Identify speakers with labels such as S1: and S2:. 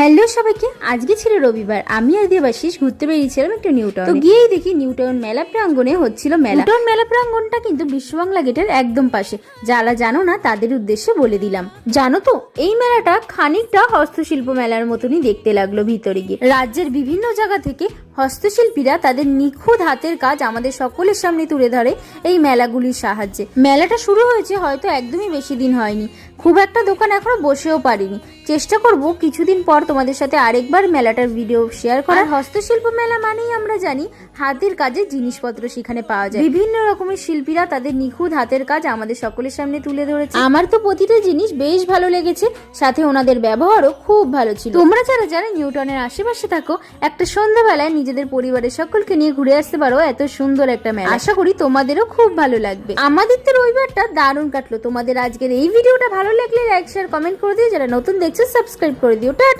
S1: Hello সবাইকে, আজকে ছিল রবিবার। আমি আর দেবাশিস ঘুরতে বেরিয়েছিলাম একটু নিউটাউন তো গিয়েই দেখি নিউটাউন মেলা প্রাঙ্গনে হচ্ছিল মেলা। নিউটাউন মেলা প্রাঙ্গনটা কিন্তু বিশ্ববাংলা গেটের একদম পাশে। যারা জানো না, তাদের উদ্দেশ্যে বলে দিলাম। জানো তো, এই মেলাটা খানিকটা হস্তশিল্প মেলার মতনই দেখতে লাগল ভিতরে গিয়ে। রাজ্যের বিভিন্ন জায়গা থেকে হস্তশিল্পীরা তাদের নিখুঁত হাতের কাজ আমাদের সকলের সামনে তুলে ধরে এই মেলাগুলির সাহায্যে। মেলাটা শুরু হয়েছে হয়তো একদমই বেশি দিন হয়নি। খুব একটা দোকান এখনও বসেও পারিনি। চেষ্টা করব কিছুদিন পর তোমাদের সাথে আরেকবার মেলাটার ভিডিও শেয়ার করার। হস্তশিল্প মেলা মানেই আমরা জানি হাতের কাজের জিনিসপত্র সেখানে পাওয়া যায়। বিভিন্ন রকমের শিল্পীরা তাদের নিখুঁত হাতের কাজ আমাদের সকলের সামনে তুলে ধরেছে। আমার তো প্রতিটা জিনিস বেশ ভালো লেগেছে সাথে ওনাদের ব্যবহারও খুব ভালো ছিল। তোমরা যারা যারা নিউটনের আশেপাশে থাকো একটা সন্ধ্যাবেলায় নিজেদের পরিবারের সকলকে নিয়ে ঘুরে আসতে পারো। এত সুন্দর একটা মেলা। আশা করি তোমাদেরও খুব ভালো লাগবে। আমাদের তো রবিবারটা দারুণ কাটলো। তোমাদের আজকের এই ভিডিওটা ভালো লাগলে লাইক শেয়ার কমেন্ট করে দিও। যারা নতুন দেখছ সাবস্ক্রাইব করে দিও। টাটা।